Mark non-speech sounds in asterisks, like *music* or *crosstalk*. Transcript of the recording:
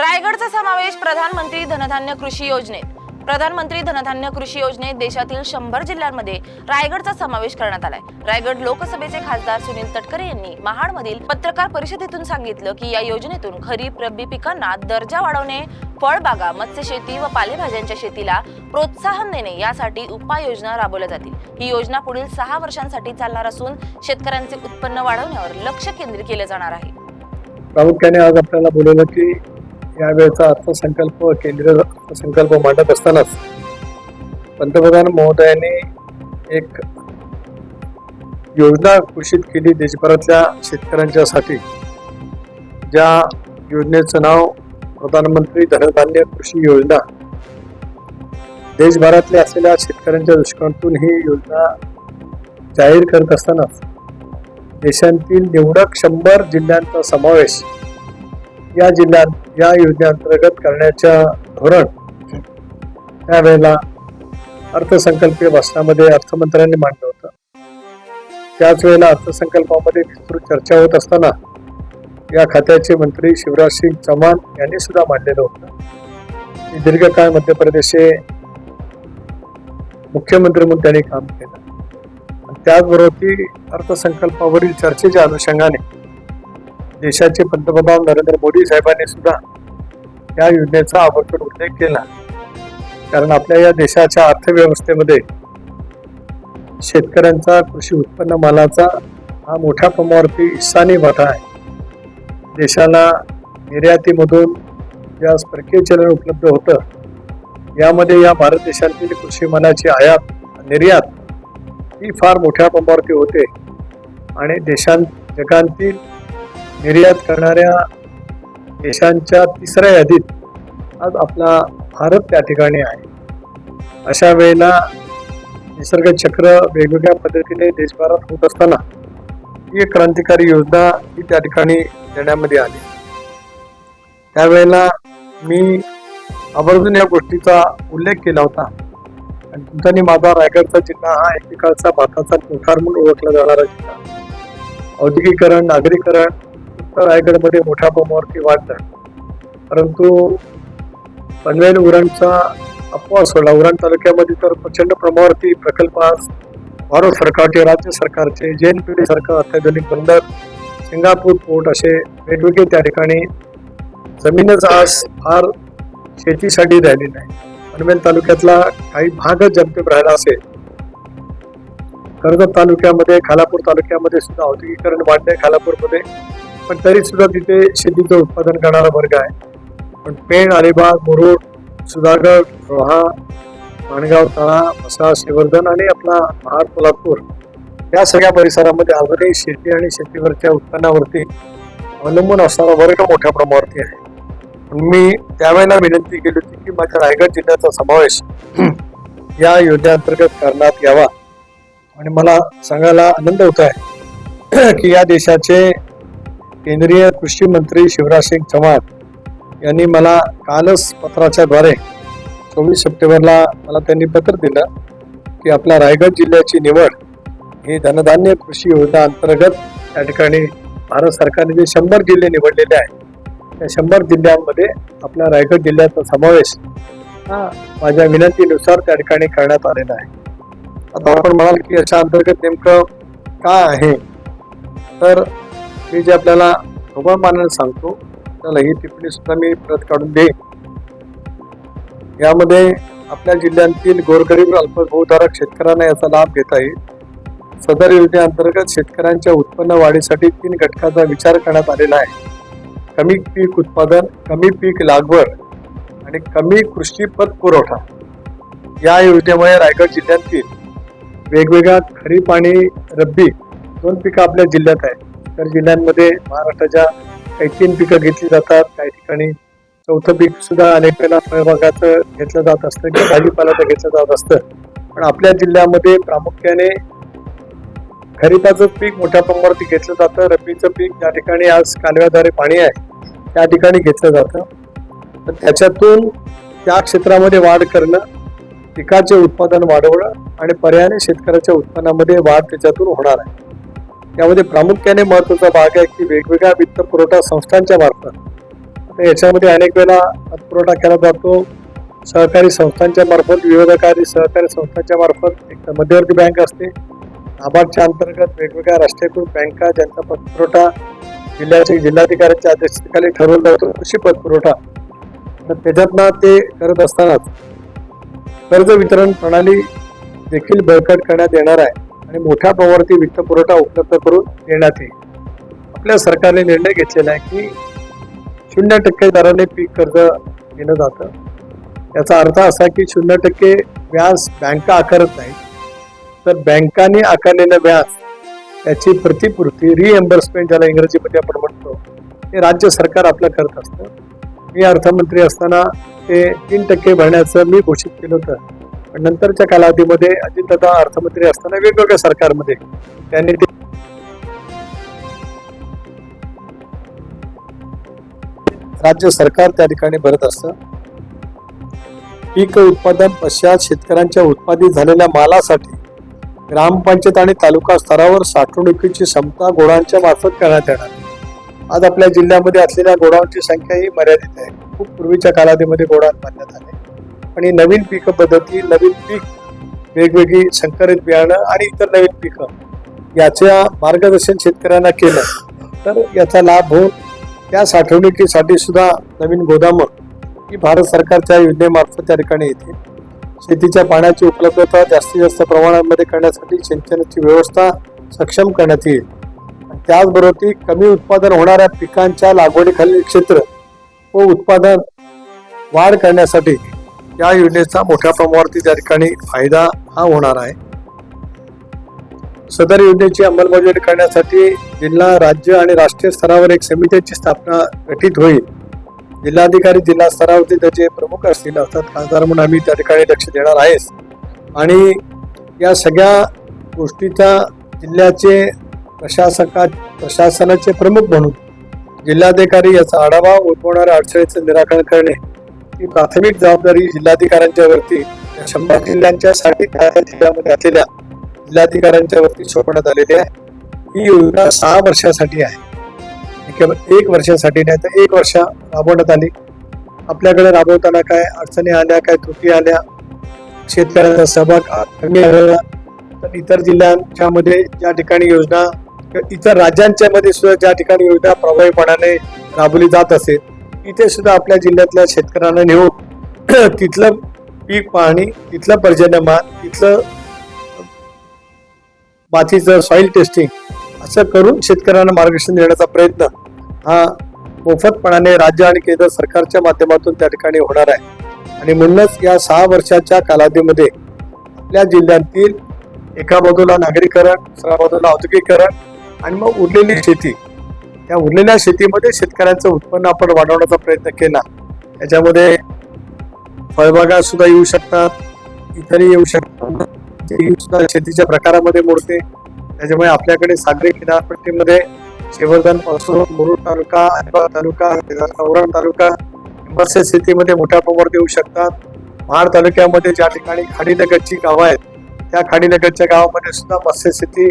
रायगडचा समावेश प्रधानमंत्री धनधान्य कृषी योजनेत. प्रधानमंत्री धनधान्य कृषी योजनेत देशातील शंभर जिल्ह्यांमध्ये रायगडचा समावेश करण्यात आलाय. रायगड लोकसभेचे खासदार सुनील तटकरे यांनी महाडमधील पत्रकार परिषदेतून सांगितलं की या योजनेतून खरीप रब्बी पिकांना दर्जा वाढवणे फळबागा मत्स्यशेती व पालेभाज्यांच्या शेतीला प्रोत्साहन देणे यासाठी उपाययोजना राबवल्या जातील. ही योजना पुढील सहा वर्षांसाठी चालणार असून शेतकऱ्यांचे उत्पन्न वाढवण्यावर लक्ष केंद्रित केले जाणार आहे. प्रामुख्याने आज आपल्याला बोलवलं की यावेळेचा अर्थसंकल्प केंद्रीय अर्थसंकल्प मांडत असतानाच पंतप्रधान महोदयांनी एक योजना घोषित केली देशभरातल्या शेतकऱ्यांच्यासाठी ज्या योजनेचं नाव प्रधानमंत्री धनधान्य कृषी योजना. देशभरातल्या असलेल्या शेतकऱ्यांच्या दृष्टिकोनातून ही योजना जाहीर करत असतानाच देशांतील निवडक शंभर जिल्ह्यांचा समावेश या जिल्ह्यात या योजनेअंतर्गत करण्याच्या धोरण त्यावेळेला अर्थसंकल्पीय भाषणामध्ये अर्थमंत्र्यांनी मांडलं होतं. त्याच वेळेला अर्थसंकल्पामध्ये विस्तृत चर्चा होत असताना या खात्याचे मंत्री शिवराज सिंग चौहान यांनी सुद्धा मांडलेलं होतं. दीर्घकाळ मध्य प्रदेशचे मुख्यमंत्री म्हणून त्यांनी काम केलं. त्याचबरोबर ती अर्थसंकल्पावरील चर्चेच्या अनुषंगाने देशाचे पंतप्रधान नरेंद्र मोदी साहेबांनी सुद्धा या योजनेचा आवर्जून उल्लेख केला. कारण आपल्या या देशाच्या अर्थव्यवस्थेमध्ये शेतकऱ्यांचा कृषी उत्पन्न मालाचा हा मोठ्या प्रमाणावरती हिस्साने वाटा आहे. देशाला निर्यातीमधून ज्या परकीय चलन उपलब्ध होतं यामध्ये या भारत देशातील कृषी मालाची आयात निर्यात ही फार मोठ्या प्रमाणावरती होते. आणि देशां जगातील निर्यात करणाऱ्या देशांच्या तिसऱ्या यादीत आज आपला भारत त्या ठिकाणी आहे. अशा वेळेला निसर्ग चक्र वेगवेगळ्या पद्धतीने देशभरात होत असताना ही एक क्रांतिकारी योजना ही त्या ठिकाणी देण्यामध्ये आली. त्यावेळेला मी आवर्जून या गोष्टीचा उल्लेख केला होता. आणि तुमच्यानी माझा रायगडचा जिल्हा हा एकेकाळचा भारताचा कोठार म्हणून ओळखला जाणारा जिल्हा. औद्योगिकरण नागरीकरण रायगडमध्ये मोठ्या प्रमाणावरती वाढलं परंतु पनवेल उरणचा अपवाद सोडला. उरण तालुक्यामध्ये तर प्रचंड प्रमाणावरती प्रकल्प आज भारत सरकारचे राज्य सरकारचे जे एन पी डी सरकार अत्याधुनिक बंदर सिंगापूर पोर्ट असे वेगवेगळे त्या ठिकाणी जमीनच आज फार शेतीसाठी राहिली नाही पनवेल तालुक्यातला काही भागच जनतेत राहिला असेल कर्जत तालुक्यामध्ये खालापूर तालुक्यामध्ये सुद्धा औद्योगिकरण वाढले खालापूरमध्ये पण तरी सुद्धा तिथे शेतीचं उत्पादन करणारा वर्ग आहे. पण पेण अलिबाग मुरुड सुधागड रोहा माणगाव तळा वसा श्रीवर्धन आणि आपला महाड कोल्हापूर या सगळ्या परिसरामध्ये अजूनही शेती आणि शेतीवरच्या उत्पन्नावरती अवलंबून असणारा वर्ग मोठ्या प्रमाणावरती आहे. पण मी त्यावेळेला विनंती केली होती की माझ्या रायगड जिल्ह्याचा समावेश *clears throat* या योजनेअंतर्गत करण्यात यावा. आणि मला सांगायला आनंद होत आहे *clears throat* की या देशाचे केंद्रीय कृषी मंत्री शिवराज सिंग चव्हाण यांनी मला कालच पत्राच्या द्वारे चोवीस सप्टेंबरला मला त्यांनी पत्र दिलं की आपल्या रायगड जिल्ह्याची निवड ही धनधान्य कृषी योजना अंतर्गत त्या ठिकाणी भारत सरकारने जे शंभर जिल्हे निवडलेले आहेत त्या शंभर जिल्ह्यांमध्ये आपल्या रायगड जिल्ह्याचा समावेश हा माझ्या विनंतीनुसार त्या ठिकाणी करण्यात आलेला आहे. आता आपण म्हणाल की याच्या अंतर्गत नेमकं काय आहे? तर मी जे आपल्याला मानाने सांगतो त्याला ही टिप्पणी सुद्धा मी परत काढून देईन. यामध्ये आपल्या जिल्ह्यातील गोरगरीब अल्पभूधारक शेतकऱ्यांना याचा लाभ घेता येईल. सदर योजनेअंतर्गत शेतकऱ्यांच्या उत्पन्न वाढीसाठी तीन घटकाचा विचार करण्यात आलेला आहे. कमी पीक उत्पादन कमी पीक लागवड आणि कमी कृषी पत पुरवठा. या योजनेमुळे रायगड जिल्ह्यातील वेगवेगळ्या खरीप आणि रब्बी दोन पिकं आपल्या जिल्ह्यात आहेत. इतर जिल्ह्यांमध्ये महाराष्ट्राच्या काही तीन पिकं घेतली जातात. काही ठिकाणी चौथं पीक सुद्धा अनेक वेळेला फळबागाचं घेतलं जात असतं किंवा भाजीपाल्याचं घेतलं जात असतं. पण आपल्या जिल्ह्यामध्ये प्रामुख्याने खरीपाचं पीक मोठ्या प्रमाणावरती घेतलं जातं. रब्बीचं पीक ज्या ठिकाणी आज कालव्याद्वारे पाणी आहे त्या ठिकाणी घेतलं जातं. तर त्याच्यातून त्या क्षेत्रामध्ये वाढ करणं पिकाचे उत्पादन वाढवणं आणि पर्यायाने शेतकऱ्याच्या उत्पन्नामध्ये वाढ त्याच्यातून होणार आहे. यामध्ये प्रामुख्याने महत्त्वाचा भाग आहे की वेगवेगळ्या वित्त पुरवठा संस्थांच्या मार्फत. याच्यामध्ये अनेक वेळा पुरवठा केला जातो. सहकारी संस्थांच्या मार्फत विविधकारी सहकारी संस्थांच्या मार्फत एक तर मध्यवर्ती बँक असते. नाबार्डच्या अंतर्गत वेगवेगळ्या राष्ट्रीयकृत बँका ज्यांचा पतपुरवठा जिल्ह्याचे जिल्हाधिकाऱ्यांच्या अध्यक्षतेखाली ठरवला जातो कृषी पतपुरवठा तर त्याच्यातनं ते करत असतानाच कर्ज वितरण प्रणाली देखील बळकट करण्यात येणार आहे. आणि मोठ्या प्रमाणावरती वित्त पुरवठा उपलब्ध करून देण्यात येईल. आपल्या सरकारने निर्णय घेतलेला आहे की शून्य टक्के दराने पीक कर्ज घेणं जातं. याचा अर्थ असा की शून्य टक्के व्याज बँका आकारत नाही तर बँकांनी आकारलेलं व्याज त्याची प्रतिपूर्ती रिएम्बर्समेंट ज्याला इंग्रजीमध्ये आपण म्हणतो हे राज्य सरकार आपलं करत असतं. मी अर्थमंत्री असताना ते तीन टक्के भरण्याचं मी घोषित केलं होतं. नंतरच्या कालावधीमध्ये अजितदादा अर्थमंत्री असताना वेगवेगळ्या सरकारमध्ये त्यांनी ते राज्य सरकार त्या ठिकाणी भरत असतं. पीक उत्पादन पश्चात शेतकऱ्यांच्या उत्पादित झालेल्या मालासाठी ग्रामपंचायत आणि तालुका स्तरावर साठवणुकीची क्षमता गोडांच्या मार्फत करण्यात येणार. आज आपल्या जिल्ह्यामध्ये असलेल्या गोडाऊनची संख्या ही मर्यादित आहे. खूप पूर्वीच्या कालावधीमध्ये गोडाऊन बांधण्यात आले. आणि नवीन पीक पद्धती नवीन पीक वेगवेगळी संकरित बियाणं आणि इतर नवीन पिकं याच्या मार्गदर्शन शेतकऱ्यांना केलं तर याचा लाभ होऊन त्या साठवणुकीसाठी सुद्धा नवीन गोदामं ही भारत सरकारच्या योजनेमार्फत त्या ठिकाणी येते शेतीच्या पाण्याची उपलब्धता जास्तीत जास्त प्रमाणामध्ये करण्यासाठी सिंचनाची व्यवस्था सक्षम करण्यात येईल. त्याचबरोबर ती कमी उत्पादन होणाऱ्या पिकांच्या लागवडीखालील क्षेत्र व उत्पादन वाढ करण्यासाठी या योजनेचा मोठ्या प्रमाणावरती त्या ठिकाणी फायदा हा होणार आहे. सदर योजनेची अंमलबजावणी करण्यासाठी जिल्हा राज्य आणि राष्ट्रीय स्तरावर एक समितीची स्थापना गठीत होईल. जिल्हाधिकारी जिल्हा स्तरावरती त्याचे प्रमुख असतील अर्थात खासदार म्हणून आम्ही त्या ठिकाणी लक्ष देणार आहेच. आणि या सगळ्या गोष्टीचा जिल्ह्याचे प्रशासका प्रशासनाचे प्रमुख म्हणून जिल्हाधिकारी याचा आढावा उद्भवणाऱ्या अडचणीचं निराकरण करणे ही प्राथमिक जबाबदारी जिल्हाधिकाऱ्यांच्या वरती शंभर जिल्ह्यांच्या साठी जिल्ह्यामध्ये असलेल्या जिल्हाधिकाऱ्यांच्या वरती सोपवण्यात आलेली आहे. ही योजना सहा वर्षासाठी आहे. केवळ एक वर्षासाठी नाही तर एक वर्ष राबवण्यात आली. आपल्याकडे राबवताना काय अडचणी आल्या काय त्रुटी आल्या शेतकऱ्यांचा सहभाग कमी आढळला तर इतर जिल्ह्यांच्या मध्ये ज्या ठिकाणी योजना इतर राज्यांच्या मध्ये सुद्धा ज्या ठिकाणी योजना प्रभावीपणाने राबवली जात असेल इथे सुद्धा आपल्या जिल्ह्यातल्या शेतकऱ्यांना नेऊन *clears throat* तिथलं पीक पाहणी तिथलं पर्जन्यमान तिथलं मातीचं सॉइल टेस्टिंग असं करून शेतकऱ्यांना मार्गदर्शन देण्याचा प्रयत्न हा मोफतपणाने राज्य आणि केंद्र सरकारच्या माध्यमातून त्या ठिकाणी होणार आहे. आणि म्हणूनच या सहा वर्षाच्या कालावधीमध्ये आपल्या जिल्ह्यातील एका बाजूला नागरीकरण दुसऱ्या बाजूला औद्योगिकरण आणि मग उरलेली शेती या उरलेल्या शेतीमध्ये शेतकऱ्यांचं उत्पन्न आपण वाढवण्याचा प्रयत्न केला. त्याच्यामध्ये फळबागा सुद्धा येऊ शकतात इतरही येऊ शकतात. सुद्धा शेतीच्या प्रकारामध्ये मोडते. त्याच्यामुळे आपल्याकडे सागरी किनारपट्टीमध्ये शेवर्धनपासून मुरुड तालुका अलिबाग तालुका औरण तालुका मत्स्य शेतीमध्ये मोठ्या प्रमाणात येऊ शकतात. महाड तालुक्यामध्ये ज्या ठिकाणी खाडीनगरची गावं आहेत त्या खाडीनगरच्या गावामध्ये सुद्धा मत्स्य शेती